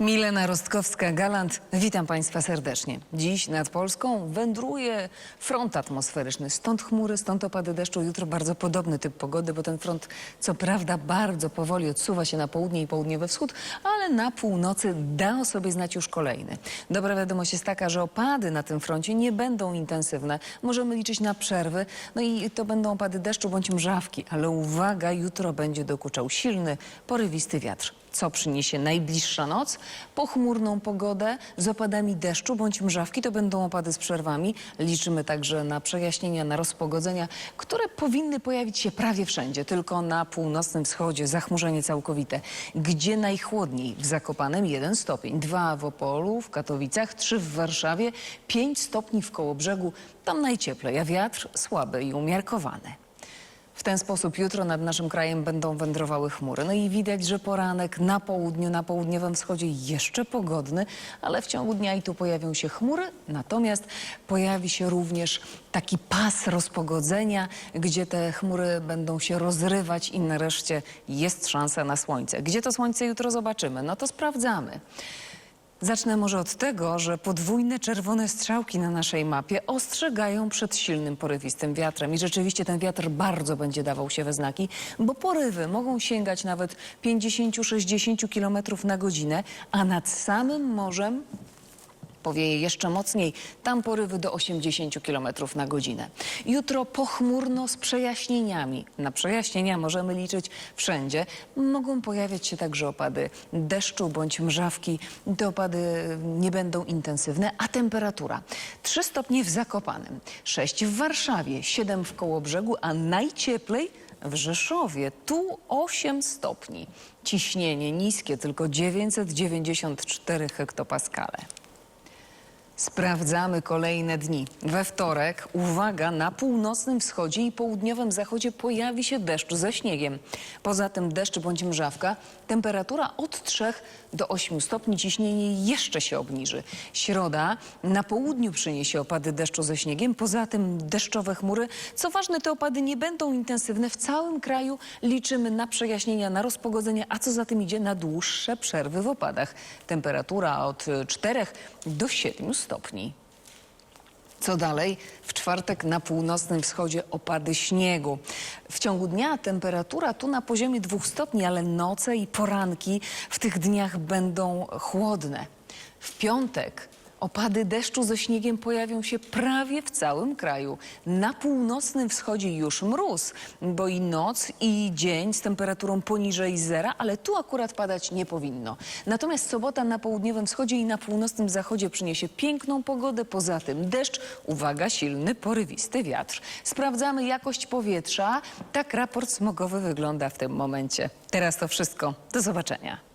Milena Rostkowska-Galant, witam Państwa serdecznie. Dziś nad Polską wędruje front atmosferyczny. Stąd chmury, stąd opady deszczu. Jutro bardzo podobny typ pogody, bo ten front co prawda bardzo powoli odsuwa się na południe i południowy wschód, ale na północy da o sobie znać już kolejny. Dobra wiadomość jest taka, że opady na tym froncie nie będą intensywne. Możemy liczyć na przerwy, no i to będą opady deszczu bądź mrzawki. Ale uwaga, jutro będzie dokuczał silny, porywisty wiatr. Co przyniesie najbliższa noc? Pochmurną pogodę z opadami deszczu bądź mrzawki. To będą opady z przerwami. Liczymy także na przejaśnienia, na rozpogodzenia, które powinny pojawić się prawie wszędzie. Tylko na północnym wschodzie zachmurzenie całkowite. Gdzie najchłodniej? W Zakopanem 1 stopień, 2 w Opolu, w Katowicach, 3 w Warszawie, 5 stopni w Kołobrzegu. Tam najcieplej, a wiatr słaby i umiarkowany. W ten sposób jutro nad naszym krajem będą wędrowały chmury. No i widać, że poranek na południu, na południowym wschodzie jeszcze pogodny, ale w ciągu dnia i tu pojawią się chmury. Natomiast pojawi się również taki pas rozpogodzenia, gdzie te chmury będą się rozrywać i nareszcie jest szansa na słońce. Gdzie to słońce jutro zobaczymy? No to sprawdzamy. Zacznę może od tego, że podwójne czerwone strzałki na naszej mapie ostrzegają przed silnym porywistym wiatrem. I rzeczywiście ten wiatr bardzo będzie dawał się we znaki, bo porywy mogą sięgać nawet 50-60 km na godzinę, a nad samym morzem powieje jeszcze mocniej, tam porywy do 80 km na godzinę. Jutro pochmurno z przejaśnieniami. Na przejaśnienia możemy liczyć wszędzie. Mogą pojawiać się także opady deszczu bądź mrzawki. Te opady nie będą intensywne, a temperatura 3 stopnie w Zakopanem, 6 w Warszawie, 7 w Kołobrzegu, a najcieplej w Rzeszowie. Tu 8 stopni. Ciśnienie niskie, tylko 994 hektopaskale. Sprawdzamy kolejne dni. We wtorek, uwaga, na północnym wschodzie i południowym zachodzie pojawi się deszcz ze śniegiem. Poza tym deszcz bądź mrzawka, temperatura od 3 do 8 stopni, ciśnienie jeszcze się obniży. Środa na południu przyniesie opady deszczu ze śniegiem, poza tym deszczowe chmury. Co ważne, te opady nie będą intensywne. W całym kraju liczymy na przejaśnienia, na rozpogodzenie, a co za tym idzie, na dłuższe przerwy w opadach. Temperatura od 4 do 7 stopni. Co dalej? W czwartek na północnym wschodzie opady śniegu. W ciągu dnia temperatura tu na poziomie 2 stopni, ale noce i poranki w tych dniach będą chłodne. W piątek opady deszczu ze śniegiem pojawią się prawie w całym kraju. Na północnym wschodzie już mróz, bo i noc i dzień z temperaturą poniżej zera, ale tu akurat padać nie powinno. Natomiast sobota na południowym wschodzie i na północnym zachodzie przyniesie piękną pogodę, poza tym deszcz, uwaga, silny, porywisty wiatr. Sprawdzamy jakość powietrza. Tak raport smogowy wygląda w tym momencie. Teraz to wszystko. Do zobaczenia.